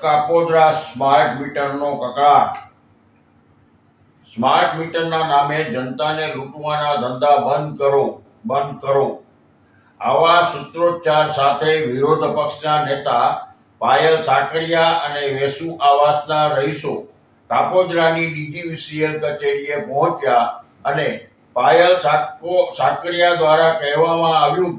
Kapodra smart મીટરનો કકળાટ. Smart મીટરના નામે જનતાને લૂંટવાના ધંધા બંધ કરો બંધ કરો. આવા સૂત્રોચ્ચાર સાથે વિરોધ પક્ષના નેતા પાયલ સાકરિયા અને વેસુ આવાસના રહીશો કાપોદ્રાની ડીજીવીસીએલ કચેરીએ પહોંચ્યા અને પાયલ સાકો, સાકરિયા દ્વારા કહેવામાં આવ્યું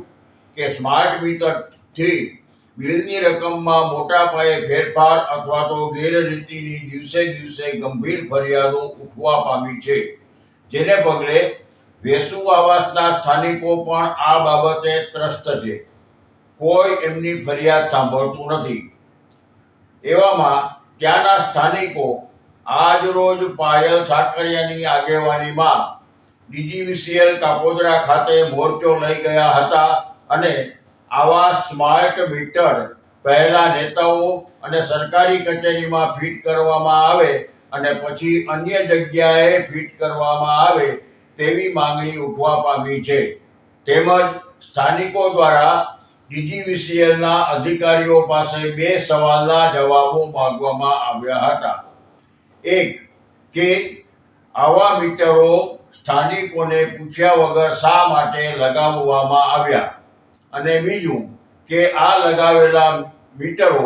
કે સ્માર્ટ મીટરથી બિલની રકમમાં મોટા પાયે ફેરફાર અથવા તો ગેરરીતિની દિવસે દિવસે ગંભીર ફરિયાદો ઉઠવા પામી છે. જેને પગલે વેસુ આવાસના સ્થાનિકો પણ આ બાબતે ત્રસ્ત છે. કોઈ એમની ફરિયાદ સાંભળતું નથી. એવામાં ત્યાંના સ્થાનિકો આજરોજ પાયલ સાકરિયાની આગેવાનીમાં ડીજીવીસીએલ કાપોદરા ખાતે મોરચો લઈ ગયા હતા અને આવા સ્માર્ટ મીટર પહેલા નેતાઓ અને સરકારી કચેરીમાં ફિટ કરવામાં આવે અને પછી અન્ય જગ્યાએ ફિટ કરવામાં આવે તેવી માંગણી ઉઠવા પામી છે. તેમજ સ્થાનિકો દ્વારા ડીજીવીસીએલના અધિકારીઓ પાસે બે સવાલના જવાબો માગવામાં આવ્યા હતા. એક, કે આવા મીટરો સ્થાનિકોને પૂછ્યા વગર શા માટે લગાવવામાં આવ્યા? અને બીજું કે આ લગાવેલા મીટરો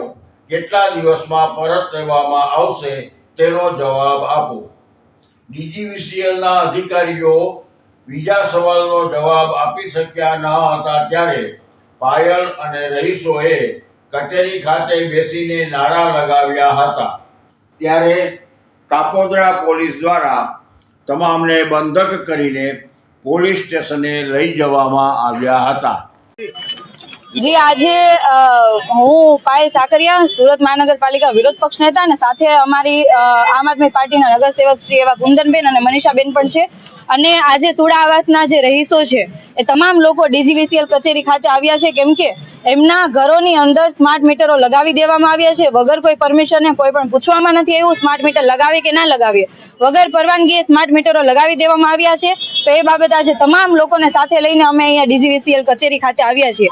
કેટલા દિવસમાં પરત લેવામાં આવશે તેનો જવાબ આપો. ડીજીવીસીએલના અધિકારીઓ બીજા સવાલનો જવાબ આપી શક્યા ન હતા ત્યારે પાયલ અને રહીશોએ કચેરી ખાતે બેસીને નારા લગાવ્યા હતા. ત્યારે કાપોદ્રા પોલીસ દ્વારા તમામને બંધક કરીને પોલીસ સ્ટેશને લઈ જવામાં આવ્યા હતા. જી, આજે હું પાયલ સાકરિયા, સુરત મહાનગરપાલિકા વિરોધ પક્ષ નેતા અને સાથે અમારી આમ આદમી પાર્ટીના નગરસેવક શ્રી એવા ગુંદનબેન અને મનીષાબેન પણ છે. અને આજે સુડા આવાસના જે રહીશો છે, એ તમામ લોકો ડીજીવીસીએલ કચેરી ખાતે આવ્યા છે, કેમ કે એમના ઘરોની અંદર સ્માર્ટ મીટરો લગાવી દેવામાં આવ્યા છે. વગર કોઈ પરમિશને કોઈ પણ પૂછવામાં નથી એવું સ્માર્ટ મીટર લગાવે કે ના લગાવીએ. વગર પરવાનગીએ સ્માર્ટ મીટરો લગાવી દેવામાં આવ્યા છે. તો એ બાબત આજે તમામ લોકોને સાથે લઈને અમે અહીંયા ડીજીવીસીએલ કચેરી ખાતે આવ્યા છીએ.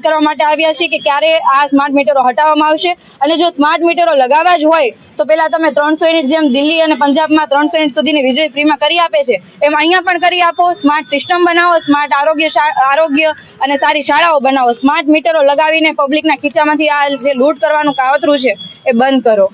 કરવા માટે આવ્યા છીએ કે ક્યારે આ સ્માર્ટ મીટરો હટાવવામાં આવશે. અને જો સ્માર્ટ મીટરો લગાવવા જ હોય, તો પેલા તમે ત્રણસો યુનિટ જેમ દિલ્હી અને પંજાબમાં ત્રણસો યુનિટ સુધીની વીજળી ફ્રીમાં કરી આપે છે. એમ અહીંયા પણ કરી આપો. સ્માર્ટ સિસ્ટમ બનાવો સ્માર્ટ આરોગ્ય આરોગ્ય અને સારી શાળાઓ બનાવો. સ્માર્ટ મીટરો લગાવીને પબ્લિકના ખીચામાંથી આ જે લૂંટ કરવાનું કાવતરું છે, એ બંધ કરો.